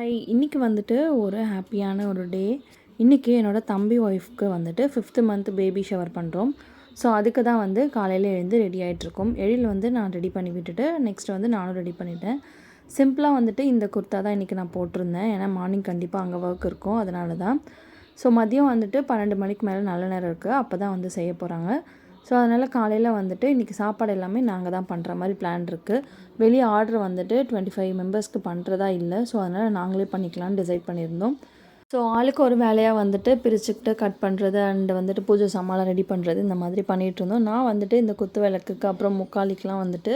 Hi இன்றைக்கி வந்துட்டு ஒரு ஹாப்பியான ஒரு டே இன்றைக்கி என்னோடய தம்பி ஒய்ஃப்க்கு வந்துட்டு ஃபிஃப்த்து மந்த் பேபி ஷவர் பண்ணுறோம் ஸோ அதுக்கு தான் வந்து காலையில் எழுந்து ரெடி ஆகிட்ருக்கோம் எழில் வந்து நான் ரெடி பண்ணி விட்டுட்டு நெக்ஸ்ட் வந்து நானும் ரெடி பண்ணிட்டேன். சிம்பிளாக வந்துட்டு இந்த குர்த்தா தான் இன்றைக்கி நான் போட்டிருந்தேன். ஏன்னா மார்னிங் கண்டிப்பாக அங்கே ஒர்க் இருக்கும். அதனால தான் ஸோ மதியம் வந்துட்டு பன்னெண்டு மணிக்கு மேலே நல்ல நேரம் இருக்குது அப்போ தான் வந்து செய்ய போகிறாங்க ஸோ அதனால் காலையில் வந்துட்டு இன்றைக்கி சாப்பாடு எல்லாமே நாங்கள் தான் பண்ணுற மாதிரி பிளான் இருக்குது வெளியே ஆர்டர் வந்துட்டு டுவெண்ட்டி ஃபைவ் மெம்பர்ஸ்க்கு பண்ணுறதா இல்லை. ஸோ அதனால் நாங்களே பண்ணிக்கலாம்னு டிசைட் பண்ணியிருந்தோம். ஸோ ஆளுக்கு ஒரு வேலையாக வந்துட்டு பிரிச்சுக்கிட்டு கட் பண்ணுறது அண்டு வந்துட்டு பூஜை சாமான்லாம் ரெடி பண்ணுறது இந்த மாதிரி பண்ணிகிட்டு இருந்தோம். நான் வந்துட்டு இந்த குத்து விளக்குக்கு அப்புறம் முக்காலிக்கெலாம் வந்துட்டு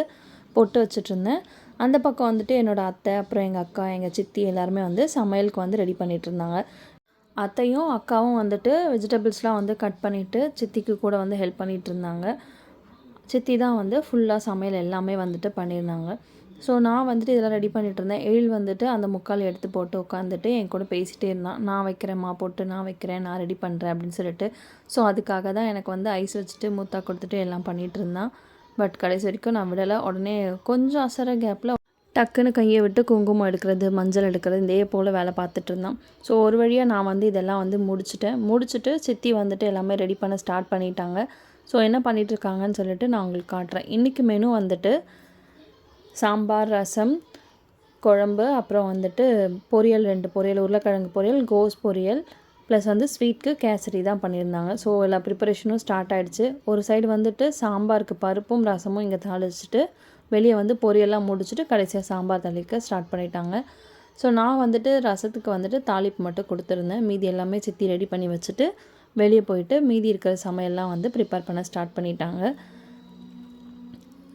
பொட்டு வச்சுட்டு இருந்தேன். அந்த பக்கம் வந்துட்டு என்னோடய அத்தை அப்புறம் எங்கள் அக்கா எங்கள் சித்தி எல்லாருமே வந்து சமையலுக்கு வந்து ரெடி பண்ணிகிட்டு இருந்தாங்க. அத்தையும் அக்காவும் வந்துட்டு வெஜிடபிள்ஸ்லாம் வந்து கட் பண்ணிவிட்டு சித்திக்கு கூட வந்து ஹெல்ப் பண்ணிகிட்டு இருந்தாங்க சித்தி தான் வந்து ஃபுல்லாக சமையல் எல்லாமே வந்துட்டு பண்ணியிருந்தாங்க. ஸோ நான் வந்துட்டு இதெல்லாம் ரெடி பண்ணிகிட்டு இருந்தேன் எழில் வந்துட்டு அந்த முக்கால் எடுத்து போட்டு உட்காந்துட்டு என் கூட பேசிகிட்டே இருந்தான். நான் வைக்கிறேம்மா போட்டு நான் வைக்கிறேன் நான் ரெடி பண்ணுறேன் அப்படின்னு சொல்லிட்டு. ஸோ அதுக்காக தான் எனக்கு வந்து ஐஸ் வச்சுட்டு மூத்தா கொடுத்துட்டு எல்லாம் பண்ணிகிட்டு இருந்தான் பட் கடைசி வரைக்கும் நான் விடலை. உடனே கொஞ்சம் அசர கேப்பில் டக்குன்னு கையை விட்டு குங்குமம் எடுக்கிறது மஞ்சள் எடுக்கிறது இதே போல் வேலை பார்த்துட்டு இருந்தான். ஸோ ஒரு வழியாக நான் வந்து இதெல்லாம் வந்து முடிச்சுட்டேன். முடிச்சுட்டு சித்தி வந்துட்டு எல்லாமே ரெடி பண்ண ஸ்டார்ட் பண்ணிட்டாங்க. ஸோ என்ன பண்ணிகிட்ருக்காங்கன்னு சொல்லிட்டு நான் உங்களுக்கு காட்டுறேன். இன்றைக்கி மெனு வந்துட்டு சாம்பார் ரசம் குழம்பு அப்புறம் வந்துட்டு பொரியல் ரெண்டு பொரியல் உருளைக்கிழங்கு பொரியல் கோஸ் பொரியல் ப்ளஸ் வந்து ஸ்வீட்க்கு கேசரி தான் பண்ணியிருந்தாங்க. ஸோ எல்லா ப்ரிப்பரேஷனும் ஸ்டார்ட் ஆகிடுச்சு ஒரு சைடு வந்துட்டு சாம்பாருக்கு பருப்பும் ரசமும் இங்கே தாளிச்சிட்டு வெளியே வந்து பொரியெல்லாம் முடிச்சுட்டு கடைசியாக சாம்பார் தாளிக்க ஸ்டார்ட் பண்ணிட்டாங்க. ஸோ நான் வந்துட்டு ரசத்துக்கு வந்துட்டு தாளிப்பு மட்டும் கொடுத்துருந்தேன். மீதி எல்லாமே சித்தி ரெடி பண்ணி வச்சுட்டு வெளியே போயிட்டு மீதி இருக்கிற சமையல்லாம் வந்து ப்ரிப்பேர் பண்ண ஸ்டார்ட் பண்ணிட்டாங்க.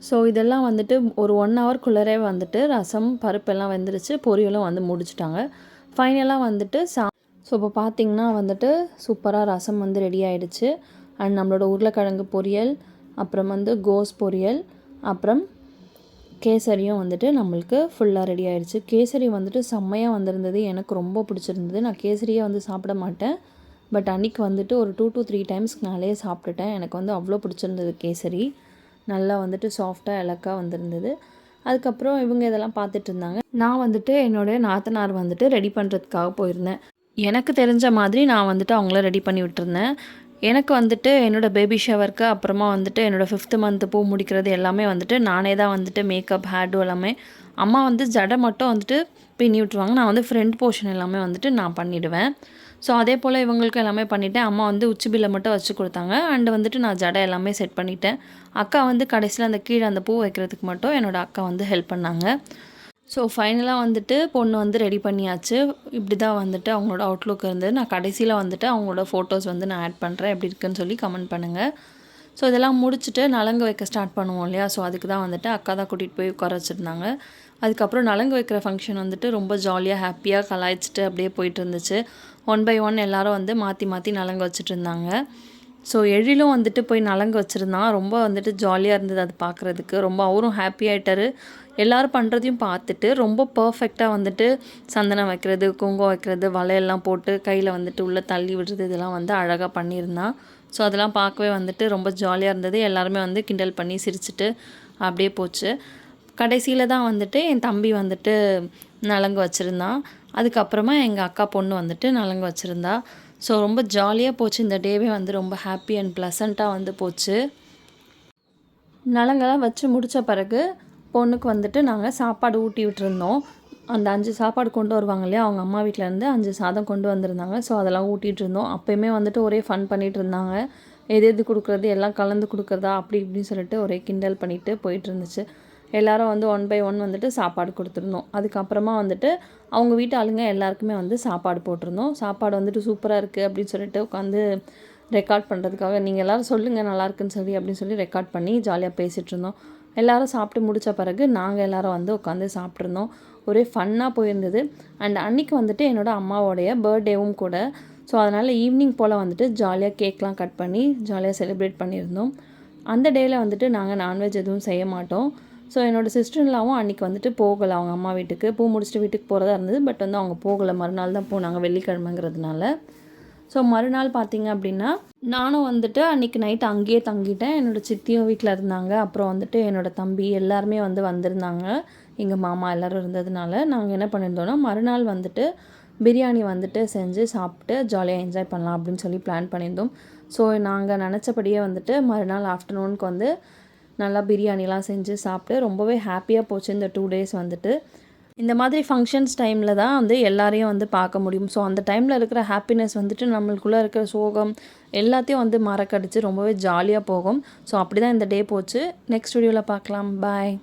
ஸோ இதெல்லாம் வந்துட்டு ஒரு ஒன் ஹவர்க்குள்ளரே வந்துட்டு ரசம் பருப்பெல்லாம் வெந்துருச்சு. பொரியலும் வந்து முடிச்சிட்டாங்க. ஃபைனலாக வந்துட்டு சா ஸோ இப்போ பார்த்திங்கன்னா வந்துட்டு சூப்பராக ரசம் வந்து ரெடி ஆகிடுச்சு அண்ட் நம்மளோட உருளைக்கிழங்கு பொரியல் அப்புறம் வந்து கோஸ் பொரியல் அப்புறம் கேசரியும் வந்துட்டு நம்மளுக்கு ஃபுல்லாக ரெடி ஆகிடுச்சு கேசரி வந்துட்டு செம்மையாக வந்திருந்தது. எனக்கு ரொம்ப பிடிச்சிருந்தது. நான் கேசரியே வந்து சாப்பிட மாட்டேன். பட் அன்றைக்கி வந்துட்டு ஒரு டூ டூ த்ரீ டைம்ஸ்க்கு நாளே சாப்பிட்டுட்டேன். எனக்கு வந்து அவ்வளோ பிடிச்சிருந்தது கேசரி. நல்லா வந்துட்டு சாஃப்டாக இலக்காக வந்திருந்தது. அதுக்கப்புறம் இவங்க இதெல்லாம் பார்த்துட்டு இருந்தாங்க. நான் வந்துட்டு என்னுடைய நாத்தனார் வந்துட்டு ரெடி பண்ணுறதுக்காக போயிருந்தேன். எனக்கு தெரிஞ்ச மாதிரி நான் வந்துட்டு அவங்கள ரெடி பண்ணி விட்டுருந்தேன். எனக்கு வந்துட்டு என்னோடய பேபி ஷவருக்கு அப்புறமா வந்துட்டு என்னோடய ஃபிஃப்த்து மந்த்து பூ முடிக்கிறது எல்லாமே வந்துட்டு நானே தான் வந்துட்டு மேக்கப் ஹேர்டு எல்லாமே. அம்மா வந்து ஜடை மட்டும் வந்துட்டு பின்னி விட்டுருவாங்க. நான் வந்து ஃப்ரண்ட் போர்ஷன் எல்லாமே வந்துட்டு நான் பண்ணிவிடுவேன் ஸோ அதே போல் இவங்களுக்கு எல்லாமே பண்ணிவிட்டேன் அம்மா வந்து உச்சிபில்ல மட்டும் வச்சு கொடுத்தாங்க. அண்டு வந்துட்டு நான் ஜடை எல்லாமே செட் பண்ணிட்டேன். அக்கா வந்து கடைசியில் அந்த கீழே அந்த பூ வைக்கிறதுக்கு மட்டும் என்னோடய அக்கா வந்து ஹெல்ப் பண்ணாங்க. ஸோ ஃபைனலாக வந்துட்டு பொண்ணு வந்து ரெடி பண்ணியாச்சு. இப்படி தான் வந்துட்டு அவங்களோட அவுட்லுக் இருந்தது. நான் கடைசியில் வந்துட்டு அவங்களோட ஃபோட்டோஸ் வந்து நான் ஆட் பண்ணுறேன் எப்படி இருக்குன்னு சொல்லி கமெண்ட் பண்ணுங்கள் ஸோ இதெல்லாம் முடிச்சுட்டு நலங்கு வைக்க ஸ்டார்ட் பண்ணுவோம் இல்லையா? ஸோ அதுக்கு தான் வந்துட்டு அக்கா தான் கூட்டிகிட்டு போய் உட்கார வச்சுருந்தாங்க. அதுக்கப்புறம் நலங்கு வைக்கிற ஃபங்க்ஷன் வந்துட்டு ரொம்ப ஜாலியாக ஹாப்பியாக கலாய்ச்சிட்டு அப்படியே போயிட்டு இருந்துச்சு. ஒன் பை ஒன் எல்லாரும் வந்து மாற்றி மாற்றி நலங்கு வச்சுட்டு இருந்தாங்க. ஸோ எழிலும் வந்துட்டு போய் நலங்கு வச்சுருந்தான் ரொம்ப வந்துட்டு ஜாலியாக இருந்தது அது பார்க்குறதுக்கு ரொம்ப அவரும் ஹாப்பி ஆகிட்டாரு எல்லோரும் பண்ணுறதையும் பார்த்துட்டு ரொம்ப பர்ஃபெக்டாக வந்துட்டு சந்தனம் வைக்கிறது குங்குமம் வைக்கிறது வலையெல்லாம் போட்டு கையில் வந்துட்டு உள்ளே தள்ளி விடுறது இதெல்லாம் வந்து அழகாக பண்ணியிருந்தான் ஸோ அதெல்லாம் பார்க்கவே வந்துட்டு ரொம்ப ஜாலியாக இருந்தது. எல்லாருமே வந்து கிண்டல் பண்ணி சிரிச்சிட்டு அப்படியே போச்சு. கடைசியில் தான் வந்துட்டு என் தம்பி வந்துட்டு நலங்கு வச்சுருந்தான் அதுக்கப்புறமா எங்கள் அக்கா பொண்ணு வந்துட்டு நலங்கு வச்சுருந்தா. ஸோ ரொம்ப ஜாலியாக போச்சு. இந்த டேவே வந்து ரொம்ப ஹாப்பி அண்ட் ப்ளசண்ட்டாக வந்து போச்சு. நலங்கெல்லாம் வச்சு முடித்த பிறகு பொண்ணுக்கு வந்துட்டு நாங்கள் சாப்பாடு ஊட்டி விட்டுருந்தோம். அந்த அஞ்சு சாப்பாடு கொண்டு வருவாங்க இல்லையா அவங்க அம்மா வீட்டிலேருந்து அஞ்சு சாதம் கொண்டு வந்திருந்தாங்க. ஸோ அதெல்லாம் ஊட்டிகிட்டு இருந்தோம். அப்போயுமே வந்துட்டு ஒரே ஃபன் பண்ணிகிட்டு இருந்தாங்க. எது எது கொடுக்குறது எல்லாம் கலந்து கொடுக்குறதா அப்படி இப்படின்னு சொல்லிட்டு ஒரே கிண்டல் பண்ணிவிட்டு போயிட்டு இருந்துச்சு. எல்லோரும் வந்து ஒன் பை ஒன் வந்துட்டு சாப்பாடு கொடுத்துருந்தோம். அதுக்கப்புறமா வந்துட்டு அவங்க வீட்டு ஆளுங்க எல்லாருக்குமே வந்து சாப்பாடு போட்டிருந்தோம். சாப்பாடு வந்துட்டு சூப்பராக இருக்குது அப்படின்னு சொல்லிட்டு உட்காந்து ரெக்கார்ட் பண்ணுறதுக்காக நீங்கள் எல்லோரும் சொல்லுங்கள் நல்லாயிருக்குன்னு சொல்லி அப்படின்னு சொல்லி ரெக்கார்ட் பண்ணி ஜாலியாக பேசிகிட்டு இருந்தோம். எல்லோரும் சாப்பிட்டு முடித்த பிறகு நாங்கள் எல்லோரும் வந்து உட்காந்து சாப்பிட்ருந்தோம் ஒரே ஃபன்னாக போயிருந்தது. அண்ட் அன்றைக்கி வந்துட்டு என்னோடய அம்மாவோடைய பர்த்டேவும் கூட. ஸோ அதனால் ஈவினிங் போல் வந்துட்டு ஜாலியாக கேக்லாம் கட் பண்ணி ஜாலியாக செலிப்ரேட் பண்ணியிருந்தோம். அந்த டேயில் வந்துட்டு நாங்கள் நான்வெஜ் எதுவும் செய்ய மாட்டோம். ஸோ என்னோடய சிஸ்டர்லாவும் அன்றைக்கி வந்துட்டு போகலை. அவங்க அம்மா வீட்டுக்கு. பூ முடிச்சுட்டு வீட்டுக்கு போகிறதா இருந்தது. பட் வந்து அவங்க போகலை. மறுநாள் தான் போனாங்க வெள்ளிக்கிழமைங்கிறதுனால. ஸோ மறுநாள் பார்த்திங்க அப்படின்னா நானும் வந்துட்டு அன்றைக்கி நைட் அங்கேயே தங்கிட்டேன். என்னோடய சித்தியும் வீட்டில் இருந்தாங்க. அப்புறம் வந்துட்டு என்னோடய தம்பி எல்லாருமே வந்து வந்திருந்தாங்க. எங்கள் மாமா எல்லோரும் இருந்ததுனால நாங்கள் என்ன பண்ணியிருந்தோன்னா மறுநாள் வந்துட்டு பிரியாணி வந்துட்டு செஞ்சு சாப்பிட்டு ஜாலியாக என்ஜாய் பண்ணலாம் அப்படின்னு சொல்லி பிளான் பண்ணியிருந்தோம். ஸோ நாங்கள் நினச்சபடியே வந்துட்டு மறுநாள் ஆஃப்டர்நூனுக்கு வந்து நல்லா பிரியாணிலாம் செஞ்சு சாப்பிட்டு ரொம்பவே ஹாப்பியாக போச்சு இந்த டூ டேஸ் வந்துட்டு. இந்த மாதிரி ஃபங்க்ஷன்ஸ் டைமில் தான் வந்து எல்லாரையும் வந்து பார்க்க முடியும். ஸோ அந்த டைமில் இருக்கிற ஹாப்பினஸ் வந்துட்டு நம்மளுக்குள்ளே இருக்கிற சோகம் எல்லாத்தையும் வந்து மறக்கடிச்சு ரொம்பவே ஜாலியாக போகும். ஸோ அப்படி தான் இந்த டே போச்சு. நெக்ஸ்ட் வீடியோவில் பார்க்கலாம். பாய்